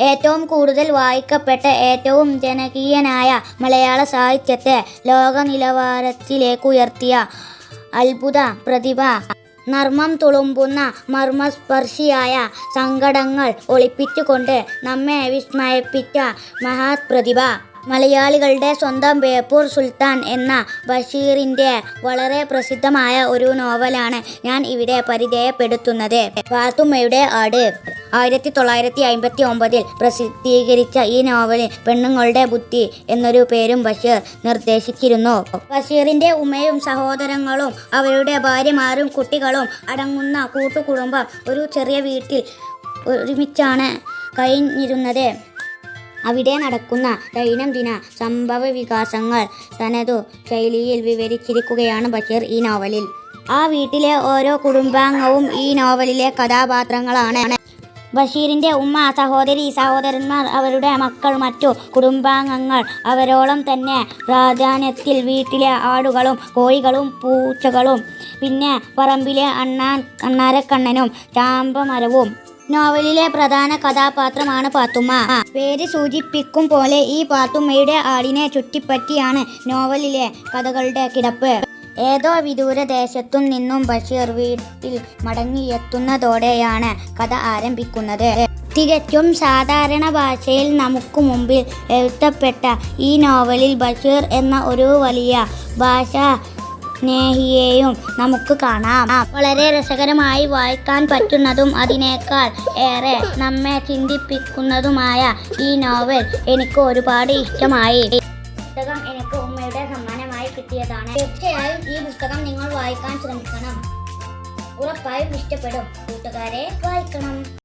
ഏറ്റവും കൂടുതൽ വായിക്കപ്പെട്ട ഏറ്റവും ജനകീയനായ മലയാള സാഹിത്യത്തെ ലോക നിലവാരത്തിലേക്ക് ഉയർത്തിയ അത്ഭുത പ്രതിഭ. നർമ്മം തുളുമ്പുന്ന മർമ്മസ്പർശിയായ സങ്കടങ്ങൾ ഒളിപ്പിച്ചുകൊണ്ട് നമ്മെ വിസ്മയിപ്പിച്ച മഹാപ്രതിഭ. മലയാളികളുടെ സ്വന്തം ബേപ്പൂർ സുൽത്താൻ എന്ന ബഷീറിന്റെ വളരെ പ്രസിദ്ധമായ ഒരു നോവലാണ് ഞാൻ ഇവിടെ പരിചയപ്പെടുത്തുന്നത്. പാത്തുമ്മയുടെ ആട്. ആയിരത്തി തൊള്ളായിരത്തി അമ്പത്തി ഒമ്പതിൽ പ്രസിദ്ധീകരിച്ച ഈ നോവലിൽ പെണ്ണുങ്ങളുടെ ബുദ്ധി എന്നൊരു പേരും ബഷീർ നിർദ്ദേശിച്ചിരുന്നു. ബഷീറിന്റെ ഉമ്മയും സഹോദരങ്ങളും അവരുടെ ഭാര്യമാരും കുട്ടികളും അടങ്ങുന്ന കൂട്ടുകുടുംബം ഒരു ചെറിയ വീട്ടിൽ ഒരുമിച്ചാണ് കഴിഞ്ഞിരുന്നത്. അവിടെ നടക്കുന്ന ദൈനംദിന സംഭവ വികാസങ്ങൾ തനതു ശൈലിയിൽ വിവരിച്ചിരിക്കുകയാണ് ബഷീർ ഈ നോവലിൽ. ആ വീട്ടിലെ ഓരോ കുടുംബാംഗവും ഈ നോവലിലെ കഥാപാത്രങ്ങളാണ്. ബഷീറിന്റെ ഉമ്മ സഹോദരി സഹോദരന്മാർ അവരുടെ മക്കൾ മറ്റു കുടുംബാംഗങ്ങൾ അവരോളം തന്നെ പ്രാധാന്യത്തിൽ വീട്ടിലെ ആടുകളും കോഴികളും പൂച്ചകളും പിന്നെ പറമ്പിലെ അണ്ണാൻ അണ്ണാരക്കണ്ണനും ചാമ്പമരവും. നോവലിലെ പ്രധാന കഥാപാത്രമാണ് പാത്തുമ്മ. പേര് സൂചിപ്പിക്കും പോലെ ഈ പാത്തുമ്മയുടെ ആടിനെ ചുറ്റിപ്പറ്റിയാണ് നോവലിലെ കഥകളുടെ കിടപ്പ്. ഏതോ വിദൂര ദേശത്തു നിന്നും ബഷീർ വീട്ടിൽ മടങ്ങിയെത്തുന്നതോടെയാണ് കഥ ആരംഭിക്കുന്നത്. തികച്ചും സാധാരണ ഭാഷയിൽ നമുക്ക് മുമ്പിൽ എഴുത്തപ്പെട്ട ഈ നോവലിൽ ബഷീർ എന്ന ഒരു വലിയ ഭാഷ സ്നേഹിയെയും നമുക്ക് കാണാം. വളരെ രസകരമായി വായിക്കാൻ പറ്റുന്നതും അതിനേക്കാൾ ഏറെ നമ്മെ ചിന്തിപ്പിക്കുന്നതുമായ ഈ നോവൽ എനിക്ക് ഒരുപാട് ഇഷ്ടമായി. പുസ്തകം കിട്ടിയതാണ്. തീർച്ചയായും ഈ പുസ്തകം നിങ്ങൾ വായിക്കാൻ ശ്രമിക്കണം. ഉറപ്പായും ഇഷ്ടപ്പെടും. കൂട്ടുകാരെ വായിക്കണം.